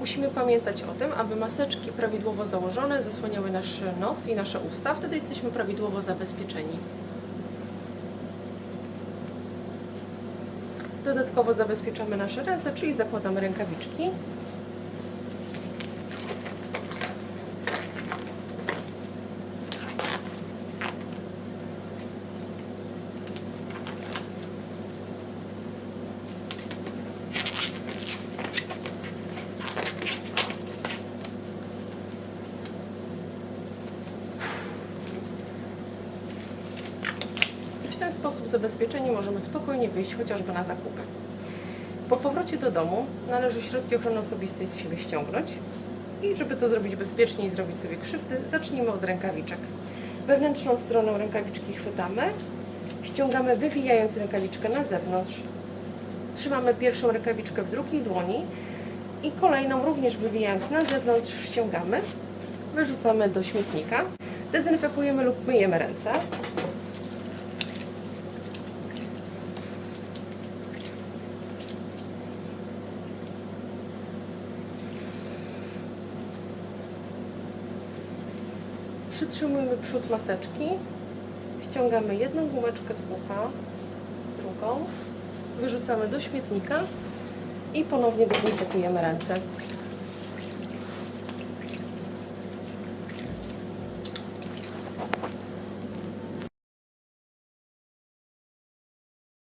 Musimy pamiętać o tym, aby maseczki prawidłowo założone zasłaniały nasz nos i nasze usta. Wtedy jesteśmy prawidłowo zabezpieczeni. Dodatkowo zabezpieczamy nasze ręce, czyli zakładamy rękawiczki. Ten sposób zabezpieczeni możemy spokojnie wyjść chociażby na zakupy. Po powrocie do domu należy środki ochrony osobistej z siebie ściągnąć i żeby to zrobić bezpiecznie i zrobić sobie krzywdy, zacznijmy od rękawiczek. Wewnętrzną stroną rękawiczki chwytamy, ściągamy wywijając rękawiczkę na zewnątrz. Trzymamy pierwszą rękawiczkę w drugiej dłoni i kolejną również wywijając na zewnątrz ściągamy, wyrzucamy do śmietnika. Dezynfekujemy lub myjemy ręce. Przytrzymujemy przód maseczki, ściągamy jedną gumeczkę z ucha, drugą, wyrzucamy do śmietnika i ponownie dezynfekujemy ręce.